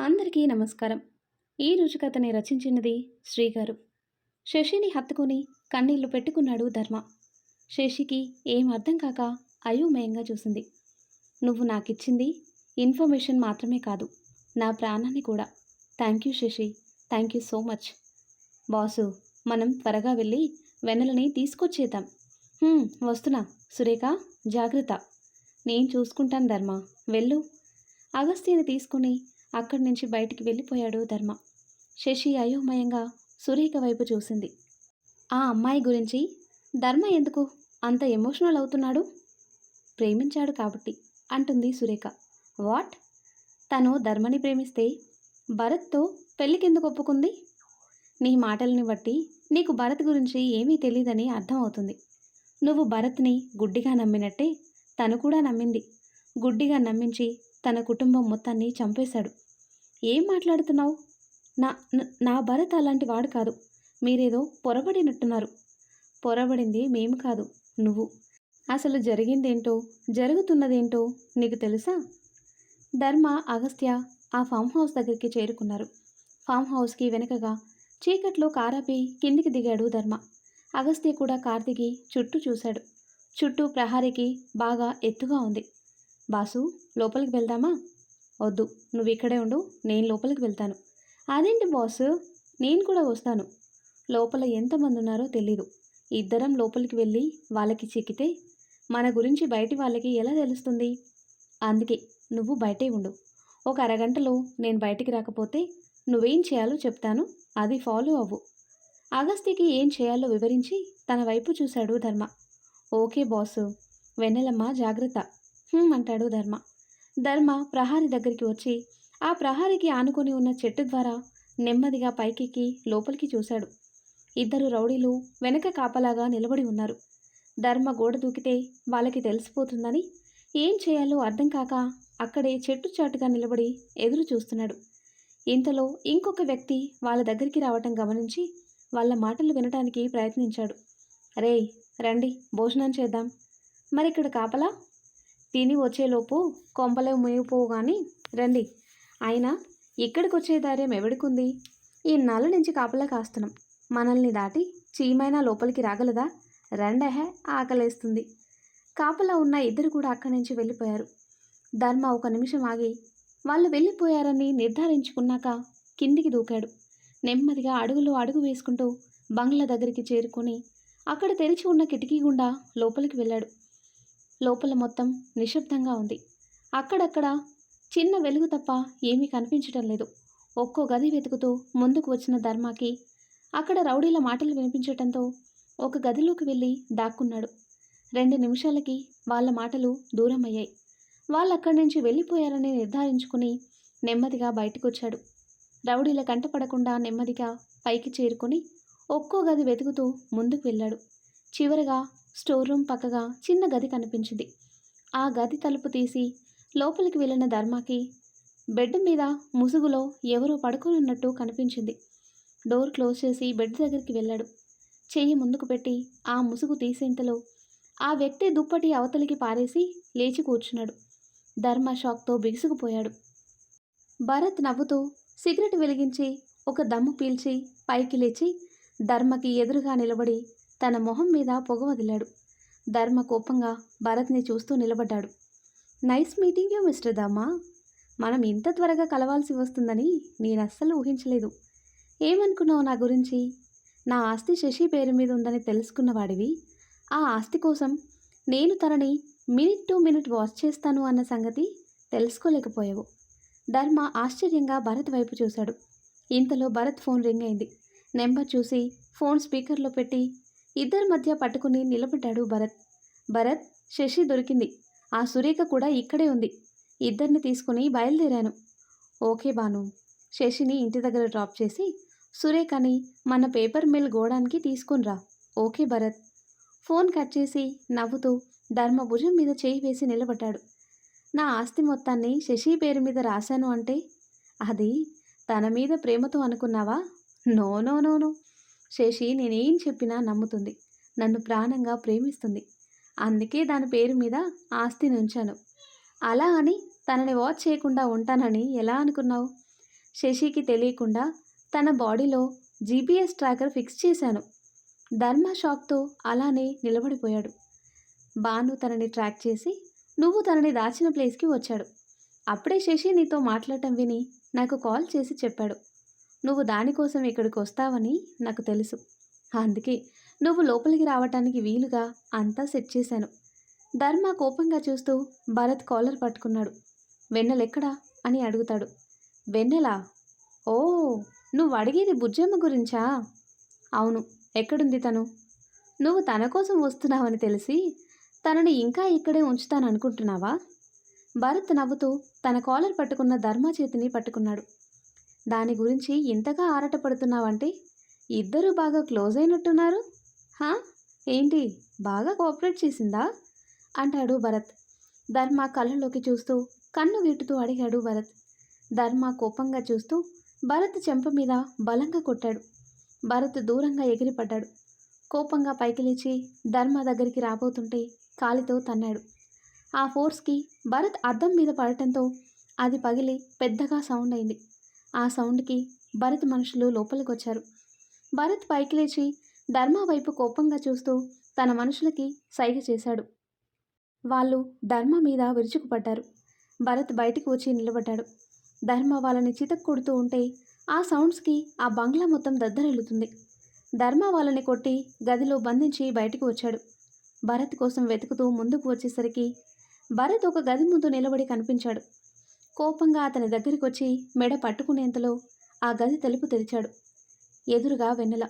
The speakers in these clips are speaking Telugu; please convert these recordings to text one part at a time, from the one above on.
అందరికీ నమస్కారం. ఈరోజు కథని రచించినది శ్రీగారు. శశిని హత్తుకొని కన్నీళ్ళు పెట్టుకున్నాడు ధర్మ. శశికి ఏం అర్థం కాక అయోమయంగా చూసింది. నువ్వు నాకిచ్చింది ఇన్ఫర్మేషన్ మాత్రమే కాదు నా ప్రాణాన్ని కూడా. Thank you Sashi thank you so much. Boss మనం త్వరగా వెళ్ళి వెనలని తీసుకొచ్చేద్దాం. వస్తున్నా. సురేఖ జాగ్రత్త. నేను చూసుకుంటాను ధర్మ. వెళ్ళు. అగస్త్యని తీసుకుని అక్కడి నుంచి బయటికి వెళ్ళిపోయాడు ధర్మ. శశి అయోమయంగా సురేఖ వైపు చూసింది. ఆ అమ్మాయి గురించి ధర్మ ఎందుకు అంత ఎమోషనల్ అవుతున్నాడు? ప్రేమించాడు కాబట్టి అంటుంది సురేఖ. వాట్? తను ధర్మని ప్రేమిస్తే భరత్తో పెళ్ళికెందుకు ఒప్పుకుంది? నీ మాటల్ని బట్టి నీకు భరత్ గురించి ఏమీ తెలియదని అర్థమవుతుంది నువ్వు భరత్ని గుడ్డిగా నమ్మినట్టే తను కూడా నమ్మింది. గుడ్డిగా నమ్మించి తన కుటుంబం మొత్తాన్ని చంపేశాడు. ఏం మాట్లాడుతున్నావు? నా నా భరత్ అలాంటి వాడు కాదు. మీరేదో పొరబడినట్టున్నారు పొరబడింది మేము కాదు నువ్వు. అసలు జరిగిందేంటో జరుగుతున్నదేంటో నీకు తెలుసా? ధర్మ అగస్త్య ఆ ఫామ్ హౌస్ దగ్గరికి చేరుకున్నారు. ఫామ్ హౌస్కి వెనుకగా చీకట్లో కారాపి కిందికి దిగాడు ధర్మ. అగస్త్య కూడా కార్ దిగి చుట్టూ చూశాడు. చుట్టూ ప్రహారీకి బాగా ఎత్తుగా ఉంది. బాసు లోపలికి వెళ్దామా? వద్దు నువ్వు ఇక్కడే ఉండు నేను లోపలికి వెళ్తాను. అదేంటి బాస్ నేను కూడా వస్తాను. లోపల ఎంతమంది ఉన్నారో తెలీదు. ఇద్దరం లోపలికి వెళ్ళి వాళ్ళకి చిక్కితే మన గురించి బయటి వాళ్ళకి ఎలా తెలుస్తుంది? అందుకే నువ్వు బయటే ఉండు. ఒక అరగంటలో నేను బయటికి రాకపోతే నువ్వేం చేయాలో చెప్తాను అది ఫాలో అవ్వు. అగస్తికి ఏం చేయాలో వివరించి తన వైపు చూశాడు ధర్మ. ఓకే బాసు వెన్నెలమ్మ జాగ్రత్త. అంటాడు ధర్మ. ధర్మ ప్రహారి దగ్గరికి వచ్చి ఆ ప్రహారికి ఆనుకొని ఉన్న చెట్టు ద్వారా నెమ్మదిగా పైకెక్కి లోపలికి చూశాడు. ఇద్దరు రౌడీలు వెనక కాపలాగా నిలబడి ఉన్నారు. ధర్మ గోడ దూకితే వాళ్ళకి తెలిసిపోతుందని ఏం చేయాలో అర్థం కాక అక్కడే చెట్టు చాటుగా నిలబడి ఎదురు చూస్తున్నాడు. ఇంతలో ఇంకొక వ్యక్తి వాళ్ళ దగ్గరికి రావటం గమనించి వాళ్ళ మాటలు వినటానికి ప్రయత్నించాడు. రేయ్ రండి భోజనం చేద్దాం. మరి ఇక్కడ కాపలా? తిని వచ్చేలోపు కొంపలే మునిగిపోవు కానీ రండి. అయినా ఇక్కడికి వచ్చే ధైర్యం ఎవడికుంది? ఈ నల్ల నుంచి కాపలా కాస్తున్నాం. మనల్ని దాటి చీమైనా లోపలికి రాగలదా? రండహే ఆకలేస్తుంది. కాపలా ఉన్న ఇద్దరు కూడా అక్కడి నుంచి వెళ్ళిపోయారు. ధర్మ ఒక నిమిషం ఆగి వాళ్ళు వెళ్ళిపోయారని నిర్ధారించుకున్నాక కిందికి దూకాడు. నెమ్మదిగా అడుగులో అడుగు వేసుకుంటూ బంగ్లా దగ్గరికి చేరుకొని అక్కడ తెరిచి ఉన్న కిటికీ గుండా లోపలికి వెళ్ళాడు. లోపల మొత్తం నిశ్శబ్దంగా ఉంది. అక్కడక్కడ చిన్న వెలుగు తప్ప ఏమీ కనిపించడం లేదు. ఒక్కో గది వెతుకుతూ ముందుకు వచ్చిన ధర్మాకి అక్కడ రౌడీల మాటలు వినిపించటంతో ఒక గదిలోకి వెళ్ళి దాక్కున్నాడు. రెండు నిమిషాలకి వాళ్ళ మాటలు దూరం అయ్యాయి వాళ్ళు అక్కడి నుంచి వెళ్ళిపోయారని నిర్ధారించుకుని నెమ్మదిగా బయటకు వచ్చాడు రౌడీల కంటపడకుండా నెమ్మదిగా పైకి చేరుకొని ఒక్కో గది వెతుకుతూ ముందుకు వెళ్ళాడు. చివరగా స్టోర్ రూమ్ పక్కగా చిన్న గది కనిపించింది. ఆ గది తలుపు తీసి లోపలికి వెళ్ళిన ధర్మకి బెడ్ మీద ముసుగులో ఎవరో పడుకొని ఉన్నట్టు కనిపించింది. డోర్ క్లోజ్ చేసి బెడ్ దగ్గరికి వెళ్ళాడు. చెయ్యి ముందుకు పెట్టి ఆ ముసుగు తీసేంతలో ఆ వ్యక్తి దుప్పటి అవతలికి పారేసి లేచి కూర్చున్నాడు. ధర్మ షాక్తో బిగుసుకుపోయాడు. భరత్ నవ్వుతూ సిగరెట్ వెలిగించి ఒక దమ్ము పీల్చి పైకి లేచి ధర్మకి ఎదురుగా నిలబడి తన మొహం మీద పొగ వదిలాడు. ధర్మ కోపంగా భరత్ని చూస్తూ నిలబడ్డాడు. నైస్ మీటింగ్ యూ మిస్టర్ ధర్మ మనం ఇంత త్వరగా కలవాల్సి వస్తుందని నేను అస్సలు ఊహించలేదు. ఏమనుకున్నావు నా గురించి? నా ఆస్తి శశి పేరు మీద ఉందని తెలుసుకున్నవాడివి ఆ ఆస్తి కోసం నేను తనని మినిట్ టు మినిట్ వాచ్ చేస్తాను అన్న సంగతి తెలుసుకోలేకపోయావు. ధర్మ ఆశ్చర్యంగా భరత్ వైపు చూశాడు. ఇంతలో భరత్ ఫోన్ రింగ్ అయింది. నెంబర్ చూసి ఫోన్ స్పీకర్లో పెట్టి ఇద్దరి మధ్య పట్టుకుని నిలబడ్డాడు భరత్. భరత్ శశి దొరికింది. ఆ సురేఖ కూడా ఇక్కడే ఉంది. ఇద్దరిని తీసుకుని బయలుదేరాను. ఓకే బాను శశిని ఇంటి దగ్గర డ్రాప్ చేసి సురేఖని మన పేపర్ మిల్ గోడానికి తీసుకునిరా ఓకే భరత్. ఫోన్ కట్ చేసి నవ్వుతూ ధర్మ భుజం మీద చేయి వేసి నిలబడ్డాడు. నా ఆస్తి మొత్తాన్ని శశి పేరు మీద రాశాను అంటే అది తన మీద ప్రేమతో అనుకున్నావా? No no no no. Seshi నేనేం చెప్పినా నమ్ముతుంది. నన్ను ప్రాణంగా ప్రేమిస్తుంది. అందుకే దాని పేరు మీద ఆస్తిని ఉంచాను అలా అని తనని వాచ్ చేయకుండా ఉంటానని ఎలా అనుకున్నావు? శశికి తెలియకుండా తన బాడీలో జీపీఎస్ ట్రాకర్ ఫిక్స్ చేశాను. ధర్మ షాక్తో అలానే నిలబడిపోయాడు. బాను తనని ట్రాక్ చేసి నువ్వు తనని దాచిన ప్లేస్కి వచ్చాడు. అప్పుడే శశి నీతో మాట్లాడటం విని నాకు కాల్ చేసి చెప్పాడు. నువ్వు దానికోసం ఇక్కడికి వస్తావని నాకు తెలుసు. అందుకే నువ్వు లోపలికి రావటానికి వీలుగా అంతా సెట్ చేశాను. ధర్మ కోపంగా చూస్తూ భరత్ కాలర్ పట్టుకున్నాడు. వెన్నెలెక్కడా? అని అడుగుతాడు. వెన్నెలా? ఓ నువ్వు అడిగేది బుజ్జమ్మ గురించా? అవును ఎక్కడుంది తను? నువ్వు తన కోసం వస్తున్నావని తెలిసి తనని ఇంకా ఇక్కడే ఉంచుతాననుకుంటున్నావా? భరత్ నవ్వుతూ తన కాలర్ పట్టుకున్న ధర్మ చేతిని పట్టుకున్నాడు. దాని గురించి ఇంతగా ఆరాటపడుతున్నావంటే? ఇద్దరు బాగా క్లోజ్ అయినట్టున్నారు. హా? ఏంటి? బాగా కోఆపరేట్ చేసిందా? అంటాడు భరత్. ధర్మ కళ్ళలోకి చూస్తూ కన్ను వీటుతూ అడిగాడు భరత్. ధర్మ కోపంగా చూస్తూ భరత్ చెంప మీద బలంగా కొట్టాడు. భరత్ దూరంగా ఎగిరిపడ్డాడు. కోపంగా పైకి లేచి ధర్మ దగ్గరికి రాబోతుంటే కాలితో తన్నాడు. ఆ ఫోర్స్కి భరత్ అద్దం మీద పడటంతో అది పగిలి పెద్దగా సౌండ్ అయింది ఆ సౌండ్కి భరత్ మనుషులు లోపలికొచ్చారు. భరత్ పైకి లేచి ధర్మ వైపు కోపంగా చూస్తూ తన మనుషులకి సైగ చేశాడు. వాళ్ళు ధర్మ మీద విరుచుకుపడ్డారు. భరత్ బయటికి వచ్చి నిలబడ్డాడు. ధర్మ వాళ్ళని చితక్ కొడుతూ ఉంటే ఆ సౌండ్స్కి ఆ బంగ్లా మొత్తం దద్దరిల్లుతుంది. ధర్మ వాళ్ళని కొట్టి గదిలో బంధించి బయటికి వచ్చాడు. భరత్ కోసం వెతుకుతూ ముందుకు వచ్చేసరికి భరత్ ఒక గది ముందు నిలబడి కనిపించాడు. కోపంగా అతని దగ్గరికి వచ్చి మెడ పట్టుకునేంతలో ఆ గది తలుపు తెరిచాడు. ఎదురుగా వెన్నెల.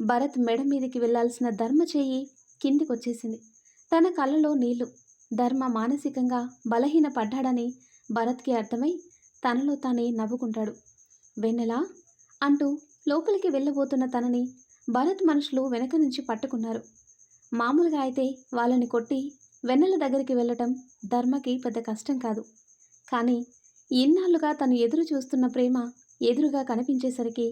భరత్ మెడ మీదకి వెళ్ళాల్సిన ధర్మ చేయి కిందికొచ్చేసింది. తన కళ్ళలో నీళ్ళు. ధర్మ మానసికంగా బలహీన పడ్డాడని భరత్కి అర్థమై తనలో తానే నవ్వుకుంటాడు. వెన్నెల! అంటూ లోపలికి వెళ్ళబోతున్న తనని భరత్ మనుషులు వెనక నుంచి పట్టుకున్నారు. మామూలుగా అయితే వాళ్ళని కొట్టి వెన్నెల దగ్గరికి వెళ్ళటం ధర్మకి పెద్ద కష్టం కాదు. కానీ ఇన్నాళ్ళుగా తను ఎదురు చూస్తున్న ప్రేమ ఎదురుగా కనిపించేసరికి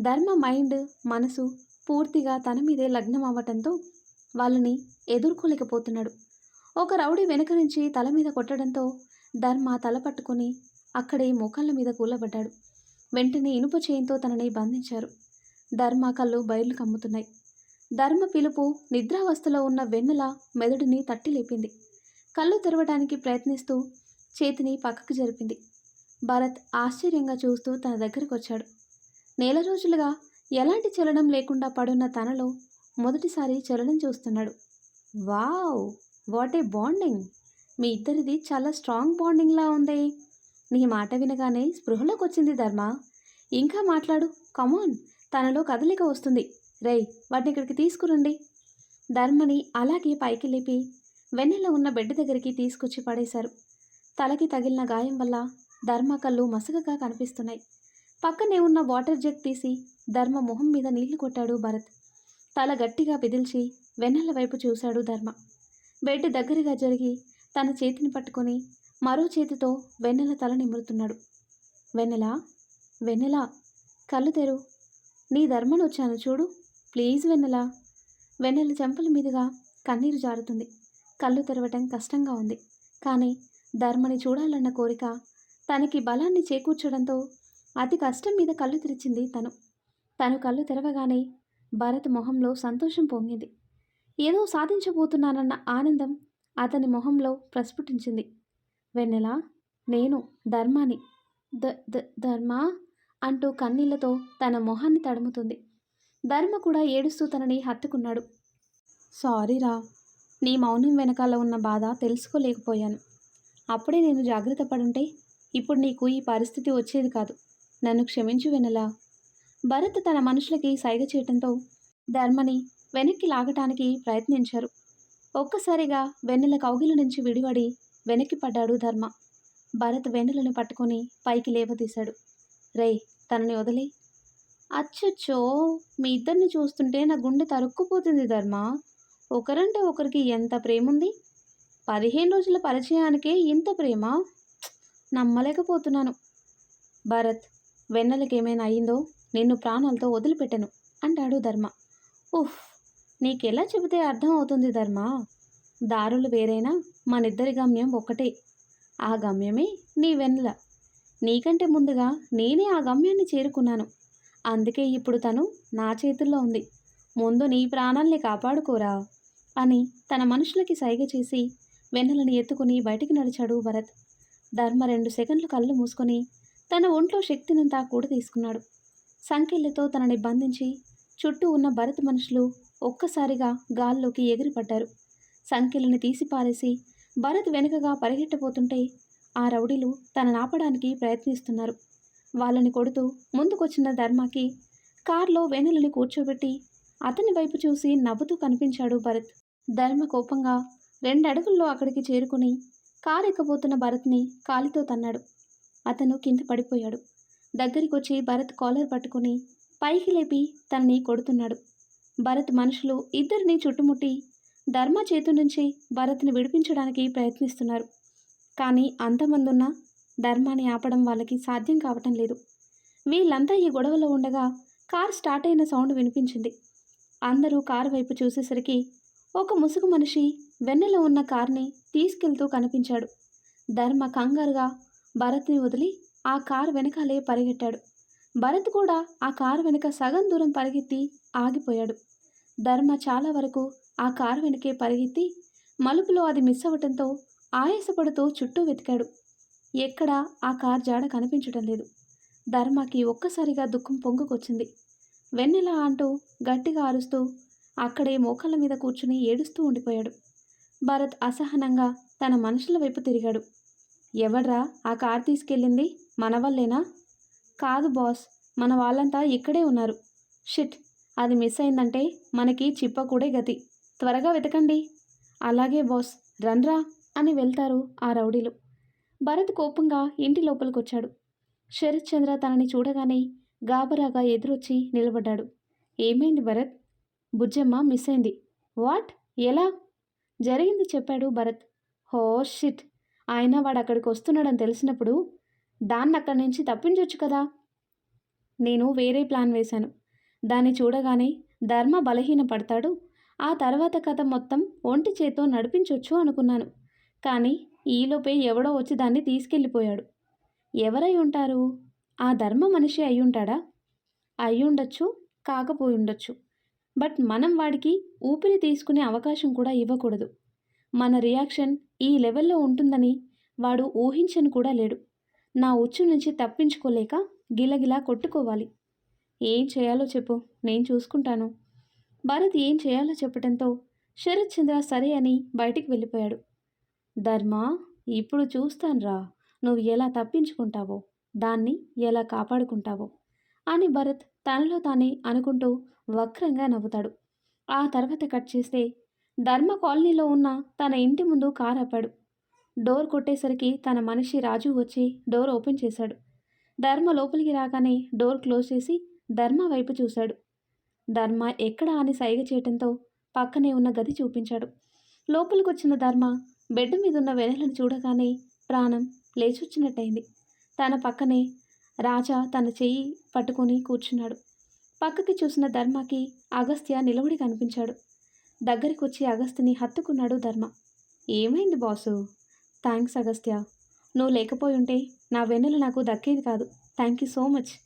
ధర్మ మైండ్ మనసు పూర్తిగా తన మీదే లగ్నం అవ్వటంతో వాళ్ళని ఎదుర్కోలేకపోతున్నాడు. ఒక రౌడీ వెనక నుంచి తల మీద కొట్టడంతో ధర్మ తల పట్టుకొని అక్కడే మోకాళ్ళ మీద కూలబడ్డాడు. వెంటనే ఇనుప చేయంతో తనని బంధించారు. ధర్మ కళ్ళు బయలు కమ్ముతున్నాయి. ధర్మ పిలుపు నిద్రావస్థలో ఉన్న వెన్నెల మెదడుని తట్టి లేపింది. కళ్ళు తెరవడానికి ప్రయత్నిస్తూ చేతిని పక్కకు జరిపింది. భరత్ ఆశ్చర్యంగా చూస్తూ తన దగ్గరకు వచ్చాడు నెల రోజులుగా ఎలాంటి చలనం లేకుండా పడున్న తనలో మొదటిసారి చలనం చూస్తున్నాడు. వావ్! What a bonding! మీ ఇద్దరిది చాలా స్ట్రాంగ్ బాండింగ్లా ఉంది! నీ మాట వినగానే స్పృహలోకి వచ్చింది ధర్మ. ఇంకా మాట్లాడు. కమాన్ తనలో కదలిక వస్తుంది. రేయ్ వాటిని ఇక్కడికి తీసుకురండి. ధర్మని అలాగే పైకి లేపి వెన్నెల ఉన్న బెడ్ దగ్గరికి తీసుకొచ్చి పడేశారు. తలకి తగిలిన గాయం వల్ల ధర్మ కళ్ళు మసకగా కనిపిస్తున్నాయి. పక్కనే ఉన్న వాటర్ జగ్ తీసి ధర్మ మొహం మీద నీళ్ళు కొట్టాడు భరత్. తల గట్టిగా పిదిల్చి వెన్నెల వైపు చూశాడు ధర్మ. బెడ్ దగ్గరగా జరిగి తన చేతిని పట్టుకొని మరో చేతితో వెన్నెల తల నిమురుతున్నాడు. వెన్నెల? వెన్నెల? కళ్ళు తెరు. నీ ధర్మను వచ్చాను చూడు. ప్లీజ్ వెన్నెల. వెన్నెల చెంపల మీదుగా కన్నీరు జారుతుంది. కళ్ళు తెరవటం కష్టంగా ఉంది. కానీ ధర్మని చూడాలన్న కోరిక తనకి బలాన్ని చేకూర్చడంతో అతి కష్టం మీద కళ్ళు తెరిచింది తను. తను కళ్ళు తెరవగానే భరత్ మొహంలో సంతోషం పొంగింది. ఏదో సాధించబోతున్నానన్న ఆనందం అతని మొహంలో ప్రస్ఫుటించింది. వెన్నెల? నేను ధర్మాని. ద ద ధర్మ? అంటూ కన్నీళ్ళతో తన మొహాన్ని తడుముతుంది. ధర్మ కూడా ఏడుస్తూ తనని హత్తుకున్నాడు. సారీరా నీ మౌనం వెనకాల ఉన్న బాధ తెలుసుకోలేకపోయాను. అప్పుడే నేను జాగ్రత్త పడుంటే ఇప్పుడు నీకు ఈ పరిస్థితి వచ్చేది కాదు. నన్ను క్షమించు వెనలా భరత్ తన మనుషులకి సైగ చేయటంతో ధర్మని వెనక్కి లాగటానికి ప్రయత్నించారు. ఒక్కసారిగా వెన్నెల కౌగిల నుంచి విడివడి వెనక్కి పడ్డాడు ధర్మ. భరత్ వెన్నెలను పట్టుకొని పైకి లేవదీశాడు. రేయ్ తనని వదిలే. అచ్చచ్చో మీ ఇద్దరిని చూస్తుంటే నా గుండె తరుక్కుపోతుంది ధర్మ. ఒకరంటే ఒకరికి ఎంత ప్రేముంది? పదిహేను రోజుల పరిచయానికే ఇంత ప్రేమ? నమ్మలేకపోతున్నాను. భరత్ వెన్నెలకి ఏమైనా అయిందో? నిన్ను ప్రాణాలతో వదిలిపెట్టను అంటాడు ధర్మ. ఉఫ్ నీకెలా చెబితే అర్థం అవుతుంది ధర్మ. దారులు వేరైనా మనిద్దరి గమ్యం ఒక్కటే. ఆ గమ్యమే నీ వెన్నెల. నీకంటే ముందుగా నేనే ఆ గమ్యాన్ని చేరుకున్నాను. అందుకే ఇప్పుడు తను నా చేతుల్లో ఉంది. ముందు నీ ప్రాణాల్ని కాపాడుకోరా అని తన మనుషులకి సైగ చేసి వెన్నెలను ఎత్తుకుని బయటికి నడిచాడు భరత్. ధర్మ రెండు సెకండ్లు కళ్ళు మూసుకొని తన ఒంట్లో శక్తినంతా కూడా తీసుకున్నాడు. సంకెళ్ళతో తనని బంధించి చుట్టూ ఉన్న భరత్ మనుషులు ఒక్కసారిగా గాల్లోకి ఎగిరిపడ్డారు. సంకెళ్ళని తీసి పారేసి భరత్ వెనుకగా పరిగెట్టబోతుంటే ఆ రౌడీలు తనని ఆపడానికి ప్రయత్నిస్తున్నారు. వాళ్ళని కొడుతూ ముందుకొచ్చిన ధర్మకి కార్లో వెన్నెలని కూర్చోబెట్టి అతని వైపు చూసి నవ్వుతూ కనిపించాడు భరత్. ధర్మ కోపంగా రెండు అడుగుల్లో అక్కడికి చేరుకుని కారు ఎక్కబోతున్న భరత్ని కాలితో తన్నాడు. అతను కింద పడిపోయాడు. దగ్గరికొచ్చి భరత్ కాలర్ పట్టుకుని పైకి లేపి తనని కొడుతున్నాడు. భరత్ మనుషులు ఇద్దరిని చుట్టుముట్టి ధర్మ చేతు నుంచి భరత్ని విడిపించడానికి ప్రయత్నిస్తున్నారు. కానీ అంతమందున్న ధర్మాన్ని ఆపడం వాళ్ళకి సాధ్యం కావటం లేదు. వీళ్ళంతా ఈ గొడవలో ఉండగా కార్ స్టార్ట్ అయిన సౌండ్ వినిపించింది. అందరూ కారు వైపు చూసేసరికి ఒక ముసుగు మనిషి వెన్నెలో ఉన్న కార్ని తీసుకెళ్తూ కనిపించాడు. ధర్మ కంగారుగా భరత్ని వదిలి ఆ కార్ వెనకాలే పరిగెట్టాడు. భరత్ కూడా ఆ కారు వెనుక సగం దూరం పరిగెత్తి ఆగిపోయాడు. ధర్మ చాలా వరకు ఆ కారు వెనకే పరిగెత్తి మలుపులో అది మిస్ అవ్వటంతో ఆయాసపడుతూ చుట్టూ వెతికాడు. ఎక్కడా ఆ కార్ జాడ కనిపించడం లేదు. ధర్మకి ఒక్కసారిగా దుఃఖం పొంగుకొచ్చింది. వెన్నెల అంటూ గట్టిగా అరుస్తూ అక్కడే మోకాళ్ళ మీద కూర్చుని ఏడుస్తూ ఉండిపోయాడు. భరత్ అసహనంగా తన మనుషుల వైపు తిరిగాడు. ఎవడ్రా? ఆ కార్ తీసుకెళ్ళింది? మన వల్లేనా? కాదు బాస్ మన వాళ్ళంతా ఇక్కడే ఉన్నారు. షిట్! అది మిస్ అయిందంటే మనకి చిప్పకూడే గతి. త్వరగా వెతకండి. అలాగే బాస్ రన్రా అని వెళ్తారు ఆ రౌడీలు. భరత్ కోపంగా ఇంటి లోపలికొచ్చాడు. శరత్ చంద్ర తనని చూడగానే గాబరాగా ఎదురొచ్చి నిలబడ్డాడు. ఏమైంది భరత్? బుజ్జమ్మ మిస్ అయింది వాట్? ఎలా? జరిగింది చెప్పాడు భరత్. హో షిట్. ఆయన వాడు అక్కడికి వస్తున్నాడని తెలిసినప్పుడు దాన్ని అక్కడి నుంచి తప్పించవచ్చు కదా? నేను వేరే ప్లాన్ వేశాను. దాన్ని చూడగానే ధర్మ బలహీన పడతాడు ఆ తర్వాత కథ మొత్తం ఒంటి చేత్తో నడిపించవచ్చు అనుకున్నాను. కానీ ఈలోపే ఎవడో వచ్చి దాన్ని తీసుకెళ్ళిపోయాడు. ఎవరై ఉంటారు? ఆ ధర్మ మనిషి అయి ఉంటాడా అయి కాకపోయి ఉండొచ్చు బట్ మనం వాడికి ఊపిరి తీసుకునే అవకాశం కూడా ఇవ్వకూడదు. మన రియాక్షన్ ఈ లెవెల్లో ఉంటుందని వాడు ఊహించను కూడా లేడు. నా ఉచ్చు నుంచి తప్పించుకోలేక గిలగిలా కొట్టుకోవాలి. ఏం చేయాలో చెప్పు నేను చూసుకుంటాను. భరత్ ఏం చేయాలో చెప్పడంతో శరత్ చంద్ర సరే అని బయటికి వెళ్ళిపోయాడు. ధర్మ ఇప్పుడు చూస్తాన్రా నువ్వు ఎలా తప్పించుకుంటావో దాన్ని ఎలా కాపాడుకుంటావో. అని భరత్ తనలో తానే అనుకుంటూ వక్రంగా నవ్వుతాడు. ఆ తర్వాత కట్ చేస్తే ధర్మ కాలనీలో ఉన్న తన ఇంటి ముందు కారు ఆపాడు. డోర్ కొట్టేసరికి తన మనిషి రాజు వచ్చి డోర్ ఓపెన్ చేశాడు. ధర్మ లోపలికి రాగానే డోర్ క్లోజ్ చేసి ధర్మ వైపు చూశాడు. ధర్మ ఎక్కడ అని సైగ చేయటంతో పక్కనే ఉన్న గది చూపించాడు. లోపలికి వచ్చిన ధర్మ బెడ్ మీదున్న వెనలను చూడగానే ప్రాణం లేచొచ్చినట్టయింది. తన పక్కనే రాజా తన చెయ్యి పట్టుకొని కూర్చున్నాడు. పక్కకి చూసిన ధర్మకి అగస్త్య నిలబడి కనిపించాడు. దగ్గరికి వచ్చి అగస్త్యని హత్తుకున్నాడు ధర్మ. ఏమైంది బాసు? థ్యాంక్స్ అగస్త్య. నువ్వు లేకపోయి ఉంటే నా వెన్నెల నాకు దక్కేది కాదు. Thank you so much.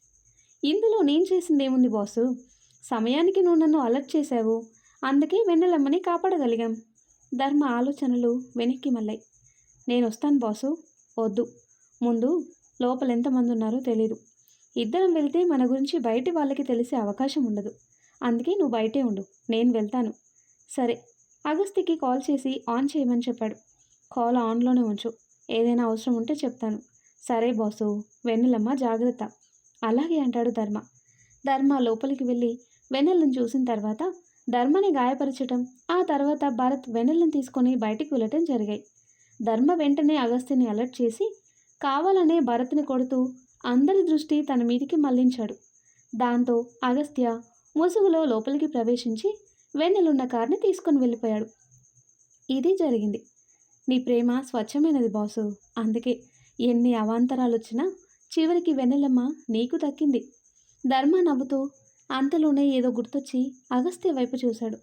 ఇందులో నేను చేసింది ఏముంది బాసు? సమయానికి నువ్వు నన్ను అలర్ట్ చేశావు. అందుకే వెన్నెలమ్మని కాపాడగలిగాం. ధర్మ ఆలోచనలు వెనక్కి మళ్ళాయి. నేను వస్తాను బాసు. వద్దు. ముందు లోపల ఎంతమంది ఉన్నారో తెలీదు. ఇద్దరం వెళ్తే మన గురించి బయటి వాళ్ళకి తెలిసే అవకాశం ఉండదు. అందుకే నువ్వు బయటే ఉండు. నేను వెళ్తాను. సరే. అగస్తికి కాల్ చేసి ఆన్ చేయమని చెప్పాడు. కాల్ ఆన్లోనే ఉంచు. ఏదైనా అవసరం ఉంటే చెప్తాను. సరే బాసు. వెన్నెలమ్మ జాగ్రత్త. అలాగే అంటాడు ధర్మ. ధర్మ లోపలికి వెళ్ళి వెన్నెలను చూసిన తర్వాత ధర్మని గాయపరచటం ఆ తర్వాత భరత్ వెన్నెలను తీసుకొని బయటికి వెళ్ళటం జరిగాయి. ధర్మ వెంటనే అగస్త్యని అలర్ట్ చేసి కావాలనే భరత్ని కొడుతూ అందరి దృష్టి తన మీదికి మళ్ళించాడు. దాంతో అగస్త్య ముసుగులో లోపలికి ప్రవేశించి వెన్నెలున్న కార్ని తీసుకొని వెళ్ళిపోయాడు. ఇది జరిగింది. నీ ప్రేమ స్వచ్ఛమైనది బాసు. అందుకే ఎన్ని అవాంతరాలు వచ్చినా చివరికి వెన్నెలమ్మ నీకు దక్కింది. ధర్మ నవ్వుతూ అంతలోనే ఏదో గుర్తొచ్చి అగస్త్య వైపు చూశాడు.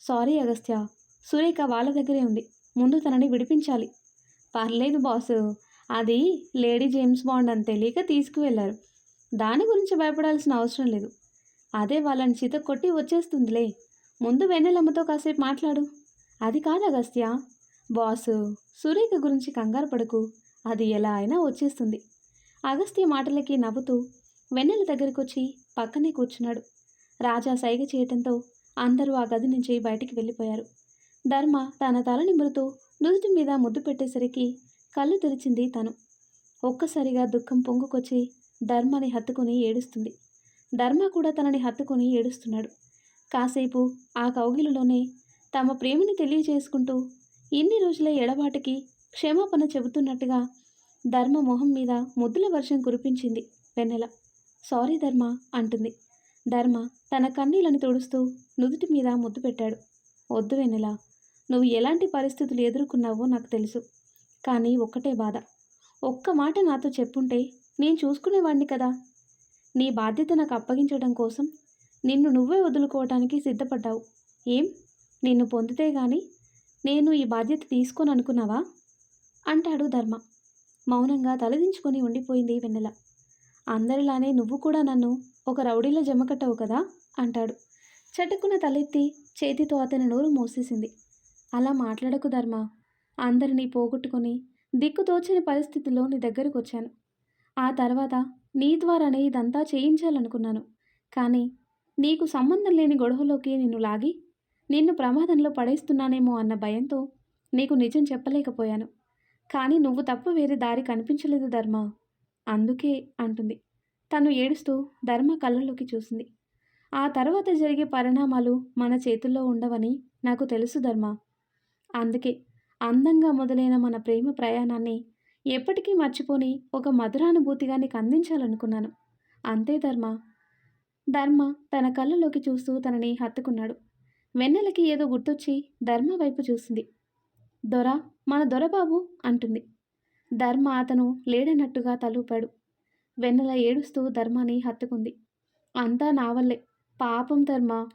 సారీ అగస్త్య. సురేఖ వాళ్ళ దగ్గరే ఉంది. ముందు తనని విడిపించాలి. పర్లేదు బాసు. అది లేడీ జేమ్స్ బాండ్ అని తెలియక తీసుకువెళ్ళారు దాని గురించి భయపడాల్సిన అవసరం లేదు. అదే వాళ్ళని చిత కొట్టి వచ్చేస్తుందిలే. ముందు వెన్నెలమ్మతో కాసేపు మాట్లాడు. అది కాదు అగస్త్య. బాసు సురేఖ గురించి కంగారు పడకు. అది ఎలా అయినా వచ్చేస్తుంది. అగస్త్య మాటలకి నవ్వుతూ వెన్నెల దగ్గరికి వచ్చి పక్కనే కూర్చున్నాడు. రాజా సైగ చేయటంతో అందరూ ఆ గది నుంచి బయటికి వెళ్ళిపోయారు. ధర్మ తన తల నిమురుతూ నుదుటి మీద ముద్దు పెట్టేసరికి కళ్ళు తెరిచింది తను. ఒక్కసారిగా దుఃఖం పొంగుకొచ్చి ధర్మని హత్తుకుని ఏడుస్తుంది. ధర్మ కూడా తనని హత్తుకుని ఏడుస్తున్నాడు. కాసేపు ఆ కౌగిలులోనే తమ ప్రేమని తెలియజేసుకుంటూ ఇన్ని రోజుల ఎడబాటికి క్షమాపణ చెబుతున్నట్టుగా ధర్మ మొహం మీద ముద్దుల వర్షం కురిపించింది వెన్నెల. సారీ ధర్మ అంటుంది. ధర్మ తన కన్నీళ్ళని తుడుస్తూ నుదుటి మీద ముద్దు పెట్టాడు. వద్దు వెన్నెల నువ్వు ఎలాంటి పరిస్థితులు ఎదుర్కొన్నావో నాకు తెలుసు. కానీ ఒక్కటే బాధ. ఒక్క మాట నాతో చెప్పుంటే నేను చూసుకునేవాడిని కదా. నీ బాధ్యత నాకు అప్పగించడం కోసం నిన్ను నువ్వే వదులుకోవటానికి సిద్ధపడ్డావు. ఏం? నిన్ను పొందితే గాని నేను ఈ బాధ్యత తీసుకొని అనుకున్నావా అంటాడు ధర్మ. మౌనంగా తలదించుకొని ఉండిపోయింది వెన్నెల. అందరిలానే నువ్వు కూడా నన్ను ఒక రౌడీలో జమకట్టవు కదా? అంటాడు. చటుక్కున తలెత్తి చేతితో అతని నోరు మూసేసింది. అలా మాట్లాడకు ధర్మ. అందరినీ పోగొట్టుకొని దిక్కుతోచని పరిస్థితిలో నీ దగ్గరకు వచ్చాను ఆ తర్వాత నీ ద్వారానే ఇదంతా చేయించాలనుకున్నాను. కానీ నీకు సంబంధం లేని గొడవలోకి నిన్ను లాగి నిన్ను ప్రమాదంలో పడేస్తున్నానేమో అన్న భయంతో నీకు నిజం చెప్పలేకపోయాను. కానీ నువ్వు తప్ప వేరే దారి కనిపించలేదు ధర్మ? అందుకే అంటుంది. తను ఏడుస్తూ ధర్మ కళ్ళలోకి చూసింది. ఆ తర్వాత జరిగే పరిణామాలు మన చేతుల్లో ఉండవని నాకు తెలుసు ధర్మ? అందుకే అందంగా మొదలైన మన ప్రేమ ప్రయాణాన్ని ఎప్పటికీ మర్చిపోని ఒక మధురానుభూతిగా నీకు అందించాలనుకున్నాను. అంతే ధర్మ. ధర్మ తన కళ్ళలోకి చూస్తూ తనని హత్తుకున్నాడు. వెన్నెలకి ఏదో గుర్తొచ్చి ధర్మ వైపు చూసింది. దొర మన దొరబాబు అంటుంది. ధర్మ అతను లేడనట్టుగా తలూపాడు. వెన్నెల ఏడుస్తూ ధర్మాని హత్తుకుంది. అంతా నా వల్లే. పాపం ధర్మ.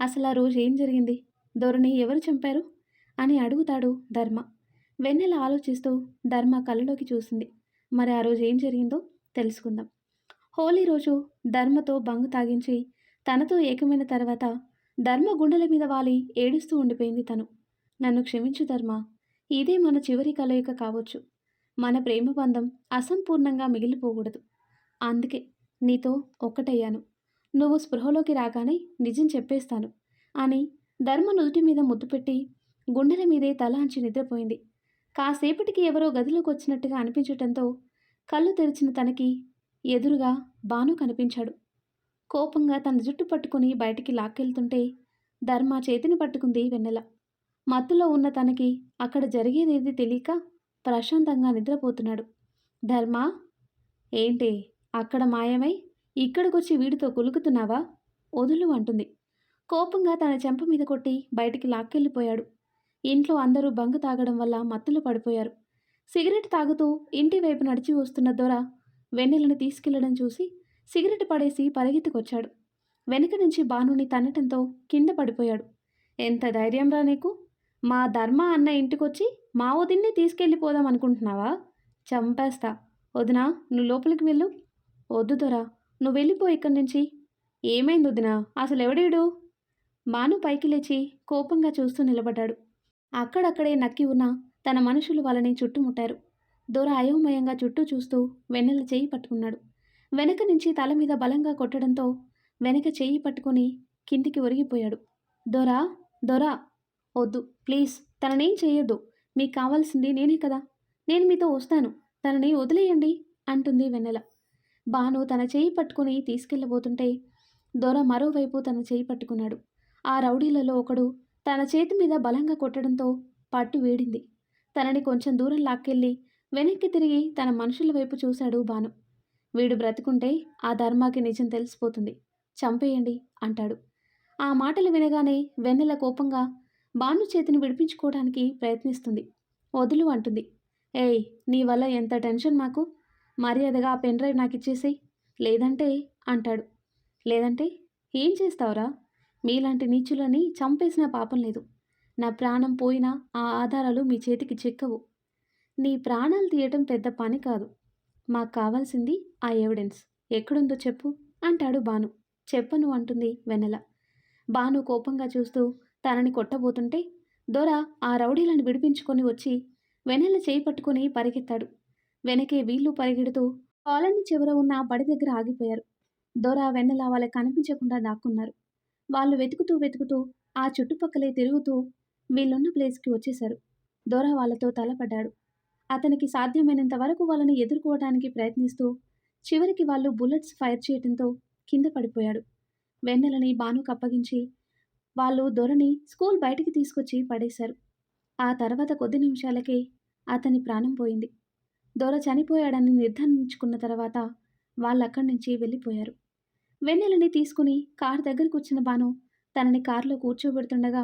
అసలు ఆ రోజు ఏం జరిగింది? దొరని ఎవరు చంపారు? అని అడుగుతాడు ధర్మ. వెన్నెల ఆలోచిస్తూ ధర్మ కళ్ళలోకి చూసింది. మరి ఆ రోజు ఏం జరిగిందో తెలుసుకుందాం. హోలీ రోజు ధర్మతో బంగు తాగించి తనతో ఏకమైన తర్వాత ధర్మ గుండెల మీద వాలి ఏడుస్తూ ఉండిపోయింది తను. నన్ను క్షమించు ధర్మ ఇదే మన చివరి కలయిక కావచ్చు. మన ప్రేమ బంధం అసంపూర్ణంగా మిగిలిపోకూడదు. అందుకే నీతో ఒక్కటయ్యాను. నువ్వు స్పృహలోకి రాగానే నిజం చెప్పేస్తాను అని ధర్మ నుదుటి మీద ముద్దు పెట్టి గుండెల మీదే తల అంచి నిద్రపోయింది. కాసేపటికి ఎవరో గదిలోకి వచ్చినట్టుగా అనిపించటంతో కళ్ళు తెరిచిన తనకి ఎదురుగా బాను కనిపించాడు. కోపంగా తన జుట్టు పట్టుకుని బయటికి లాక్కెళ్తుంటే ధర్మ చేతిని పట్టుకుంది వెన్నెల. మత్తులో ఉన్న తనకి అక్కడ జరిగేదేది తెలియక ప్రశాంతంగా నిద్రపోతున్నాడు. ధర్మ ఏంటి? అక్కడ మాయమై ఇక్కడికొచ్చి వీడితో కులుకుతున్నావా? వదులు అంటుంది. కోపంగా తన చెంప మీద కొట్టి బయటికి లాక్కెళ్ళిపోయాడు. ఇంట్లో అందరూ బంగు తాగడం వల్ల మత్తులు పడిపోయారు. సిగరెట్ తాగుతూ ఇంటి వైపు నడిచి వస్తున్న దొర వెన్నెలను తీసుకెళ్ళడం చూసి సిగరెట్ పడేసి పరిగెత్తుకొచ్చాడు. వెనుక నుంచి బాణుని తన్నటంతో కింద పడిపోయాడు. ఎంత ధైర్యం రా నీకు. మా ధర్మ అన్న ఇంటికొచ్చి మా వదిన్ని తీసుకెళ్ళిపోదాం అనుకుంటున్నావా? చంపేస్తా. వదినా నువ్వు లోపలికి వెళ్ళు. వద్దు దొరా. నువ్వు వెళ్ళిపో ఇక్కడి నుంచి. ఏమైంది వదినా? అసలు ఎవడేడు బాను పైకి లేచి కోపంగా చూస్తూ నిలబడ్డాడు. అక్కడక్కడే నక్కి ఉన్న తన మనుషులు వాళ్ళని చుట్టుముట్టారు. దొర అయోమయంగా చుట్టూ చూస్తూ వెన్నెల చేయి పట్టుకున్నాడు. వెనక నుంచి తల మీద బలంగా కొట్టడంతో వెనక చేయి పట్టుకొని కిందికి ఒరిగిపోయాడు. దొరా దొరా వద్దు ప్లీజ్ తననేం చేయొద్దు. మీకు కావాల్సింది నేనే కదా. నేను మీతో వస్తాను. తనని వదిలేయండి అంటుంది వెన్నెల. బాను తన చేయి పట్టుకుని తీసుకెళ్ళబోతుంటే దొర మరోవైపు తన చేయి పట్టుకున్నాడు. ఆ రౌడీలలో ఒకడు తన చేతి మీద బలంగా కొట్టడంతో పట్టు వేడింది. తనని కొంచెం దూరం లాక్కెళ్ళి వెనక్కి తిరిగి తన మనుషుల వైపు చూశాడు బాను వీడు బ్రతుకుంటే ఆ ధర్మాకి నిజం తెలిసిపోతుంది. చంపేయండి అంటాడు. ఆ మాటలు వినగానే వెన్నెల కోపంగా బాను చేతిని విడిపించుకోవడానికి ప్రయత్నిస్తుంది. వదులు అంటుంది. ఏయ్ నీ వల్ల ఎంత టెన్షన్ మాకు? మర్యాదగా ఆ పెన్ డ్రైవ్ నాకు ఇచ్చేసేయ్ లేదంటే అంటాడు. లేదంటే ఏం చేస్తావురా? మీలాంటి నీచులని చంపేసిన పాపం లేదు. నా ప్రాణం పోయినా ఆ ఆధారాలు మీ చేతికి చిక్కవు. నీ ప్రాణాలు తీయటం పెద్ద పని కాదు. మాకు కావాల్సింది ఆ ఎవిడెన్స్. ఎక్కడుందో చెప్పు అంటాడు బాను చెప్పను అంటుంది వెన్నెల. బాను కోపంగా చూస్తూ తనని కొట్టబోతుంటే దొర ఆ రౌడీలను విడిపించుకొని వచ్చి వెన్నెల చేయి పట్టుకొని పరిగెత్తాడు. వెనకే వీళ్ళు పరిగెడుతూ కాలనీ చివర ఉన్న బడి దగ్గర ఆగిపోయారు. దొర వెన్నెల వాళ్ళకి కనిపించకుండా దాక్కున్నారు. వాళ్ళు వెతుకుతూ వెతుకుతూ ఆ చుట్టుపక్కలే తిరుగుతూ వీళ్ళున్న ప్లేస్కి వచ్చేశారు. దొర వాళ్ళతో తలపడ్డాడు. అతనికి సాధ్యమైనంత వరకు వాళ్ళని ఎదుర్కోవడానికి ప్రయత్నిస్తూ చివరికి వాళ్ళు బుల్లెట్స్ ఫైర్ చేయడంతో కింద పడిపోయాడు. వెన్నెలని బానుకు అప్పగించి వాళ్ళు దొరని స్కూల్ బయటికి తీసుకొచ్చి పడేశారు. ఆ తర్వాత కొద్ది నిమిషాలకే అతని ప్రాణం పోయింది. దొర చనిపోయాడని నిర్ధారించుకున్న తర్వాత వాళ్ళు అక్కడి నుంచి వెళ్ళిపోయారు. వెన్నెలని తీసుకుని కార్ దగ్గరకు వచ్చిన బాను తనని కారులో కూర్చోబెడుతుండగా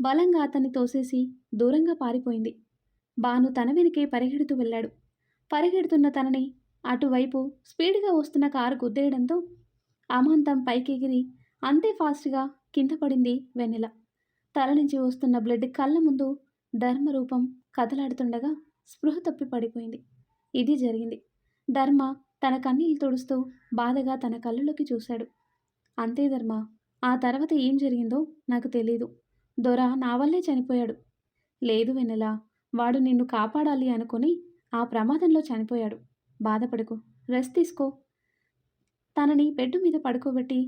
బలంగా అతన్ని తోసేసి దూరంగా పారిపోయింది. బాను తన వెనుకే పరిగెడుతూ వెళ్ళాడు. పరిగెడుతున్న తనని అటువైపు స్పీడ్గా వస్తున్న కారు గుద్దేయడంతో అమాంతం పైకెగిరి అంతే ఫాస్ట్గా కింద పడింది వెన్నెల. తల నుంచి వస్తున్న బ్లడ్ కళ్ళ ముందు ధర్మరూపం కదలాడుతుండగా స్పృహ తప్పి పడిపోయింది. ఇది జరిగింది. ధర్మ తన కన్నీళ్ళు తుడుస్తూ బాధగా తన కళ్ళలోకి చూశాడు. అంతే ధర్మ ఆ తర్వాత ఏం జరిగిందో నాకు తెలీదు. దొర నా వల్లే చనిపోయాడు. లేదు వెన్నెల వాడు నిన్ను కాపాడాలి అనుకుని ఆ ప్రమాదంలో చనిపోయాడు. బాధపడుకో రెస్ట్ తీసుకో. తనని బెడ్ మీద పడుకోబెట్టి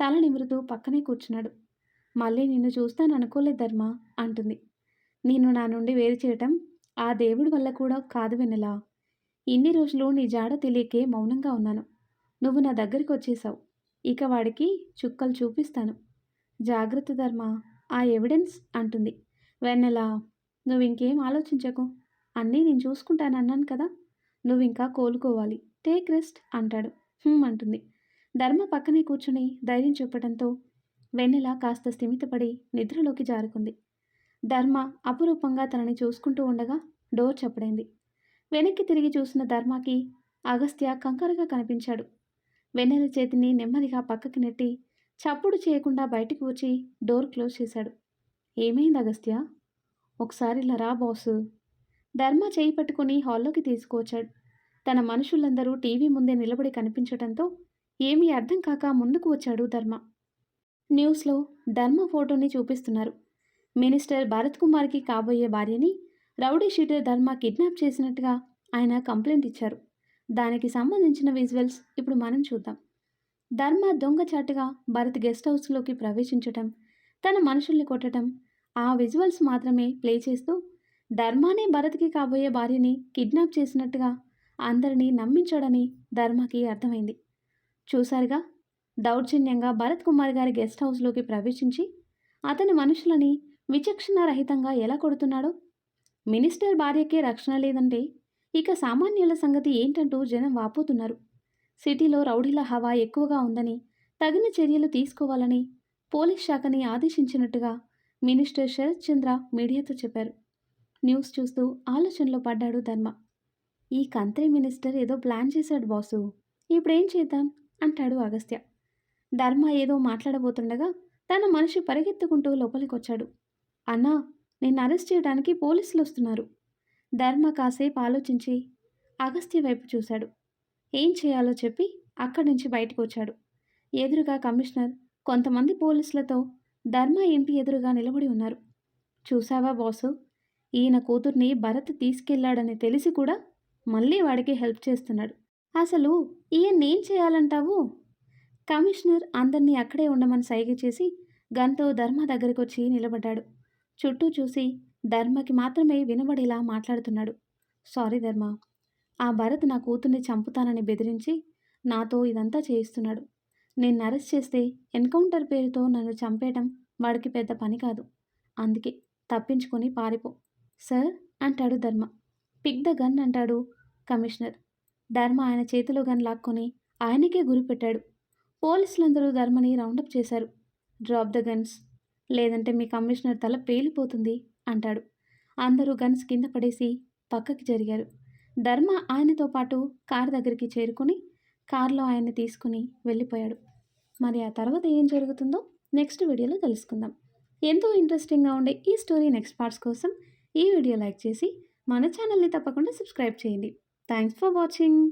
తల నిమురుతూ పక్కనే కూర్చున్నాడు. మళ్ళీ నిన్ను చూస్తాను అనుకోలేదు ధర్మ అంటుంది. నిన్ను నా నుండి వేరు చేయటం ఆ దేవుడి వల్ల కూడా కాదు వెన్నెలా. ఇన్ని రోజులు నీ జాడ తెలియకే మౌనంగా ఉన్నాను. నువ్వు నా దగ్గరికి వచ్చేసావు ఇక వాడికి చుక్కలు చూపిస్తాను. జాగ్రత్త ధర్మ ఆ ఎవిడెన్స్ అంటుంది. వెన్నెలా నువ్వు ఇంకేం ఆలోచించకు. అన్నీ నేను చూసుకుంటానన్నాను కదా. నువ్వు ఇంకా కోలుకోవాలి. టేక్ రెస్ట్ అంటాడు. అంటుంది. ధర్మ పక్కనే కూర్చుని ధైర్యం చెప్పడంతో వెన్నెల కాస్త స్థిమితపడి నిద్రలోకి జారుకుంది. ధర్మ అపురూపంగా తనని చూసుకుంటూ ఉండగా డోర్ చప్పుడైంది. వెనక్కి తిరిగి చూసిన ధర్మకి అగస్త్య కంకరగా కనిపించాడు. వెన్నెల చేతిని నెమ్మదిగా పక్కకి నెట్టి చప్పుడు చేయకుండా బయటికి వచ్చి డోర్ క్లోజ్ చేశాడు. ఏమైంది అగస్త్య? ఒకసారి ఇలా రా బాసు. ధర్మ చేయి పట్టుకుని హాల్లోకి తీసుకువచ్చాడు. తన మనుషులందరూ టీవీ ముందే నిలబడి కనిపించడంతో ఏమీ అర్థం కాక ముందుకు వచ్చాడు ధర్మ. న్యూస్లో ధర్మ ఫోటోని చూపిస్తున్నారు. మినిస్టర్ భరత్ కుమార్కి కాబోయే భార్యని రౌడీ షీటర్ ధర్మ కిడ్నాప్ చేసినట్టుగా ఆయన కంప్లైంట్ ఇచ్చారు. దానికి సంబంధించిన విజువల్స్ ఇప్పుడు మనం చూద్దాం. ధర్మ దొంగచాటుగా భరత్ గెస్ట్ హౌస్లోకి ప్రవేశించటం తన మనుషుల్ని కొట్టడం ఆ విజువల్స్ మాత్రమే ప్లే చేస్తూ ధర్మానే భరత్కి కాబోయే భార్యని కిడ్నాప్ చేసినట్టుగా అందరినీ నమ్మించాడని ధర్మకి అర్థమైంది. చూశారుగా దౌర్జన్యంగా భరత్ కుమార్ గారి గెస్ట్ హౌస్లోకి ప్రవేశించి అతని మనుషులని విచక్షణారహితంగా ఎలా కొడుతున్నాడో మినిస్టర్ భార్యకే రక్షణ లేదంటే ఇక సామాన్యుల సంగతి ఏంటంటూ జనం వాపోతున్నారు. సిటీలో రౌడీల హవా ఎక్కువగా ఉందని తగిన చర్యలు తీసుకోవాలని పోలీస్ శాఖని ఆదేశించినట్టుగా మినిస్టర్ శరత్ చంద్ర మీడియాతో చెప్పారు. న్యూస్ చూస్తూ ఆలోచనలో పడ్డాడు ధర్మ. ఈ కంత్రి మినిస్టర్ ఏదో ప్లాన్ చేశాడు బాసు. ఇప్పుడేం చేద్దాం? అంటాడు అగస్త్య. ధర్మ ఏదో మాట్లాడబోతుండగా తన మనిషి పరిగెత్తుకుంటూ లోపలికొచ్చాడు. అన్నా నిన్ను అరెస్ట్ చేయడానికి పోలీసులు వస్తున్నారు ధర్మ కాసేపు ఆలోచించి అగస్త్య వైపు చూశాడు. ఏం చేయాలో చెప్పి అక్కడి నుంచి బయటకు వచ్చాడు ఎదురుగా కమిషనర్ కొంతమంది పోలీసులతో ధర్మ ఇంటి ఎదురుగా నిలబడి ఉన్నారు. చూసావా బాసు? ఈయన కూతుర్ని భరత్ తీసుకెళ్ళాడని తెలిసి కూడా మళ్ళీ వాడికి హెల్ప్ చేస్తున్నాడు. అసలు ఈయన్నేం చేయాలంటావు? కమిషనర్ అందరినీ అక్కడే ఉండమని సైగ చేసి గన్తో ధర్మ దగ్గరికి వచ్చి నిలబడ్డాడు. చుట్టూ చూసి ధర్మకి మాత్రమే వినబడేలా మాట్లాడుతున్నాడు. సారీ ధర్మ. ఆ భరత్ నా కూతుర్ని చంపుతానని బెదిరించి నాతో ఇదంతా చేయిస్తున్నాడు. నేను అరెస్ట్ చేస్తే ఎన్కౌంటర్ పేరుతో నన్ను చంపేయటం వాడికి పెద్ద పని కాదు. అందుకే తప్పించుకొని పారిపో. సార్ అంటాడు ధర్మ. పిక్ ద గన్ అంటాడు కమిషనర్. ధర్మ ఆయన చేతిలో గన్ లాక్కొని ఆయనకే గురిపెట్టాడు పోలీసులందరూ ధర్మని రౌండప్ చేశారు. Drop the guns. లేదంటే మీ కమిషనర్ తల పేలిపోతుంది అంటాడు. అందరూ గన్స్ కింద పడేసి పక్కకి జరిగారు. ధర్మ ఆయనతో పాటు కార్ దగ్గరికి చేరుకుని కారులో ఆయన్ని తీసుకుని వెళ్ళిపోయాడు. మరి ఆ తర్వాత ఏం జరుగుతుందో నెక్స్ట్ వీడియోలో తెలుసుకుందాం. ఎంతో ఇంట్రెస్టింగ్గా ఉండే ఈ స్టోరీ నెక్స్ట్ పార్ట్స్ కోసం ఈ వీడియో లైక్ చేసి మన ఛానల్ని తప్పకుండా సబ్స్క్రైబ్ చేయండి. Thanks for watching.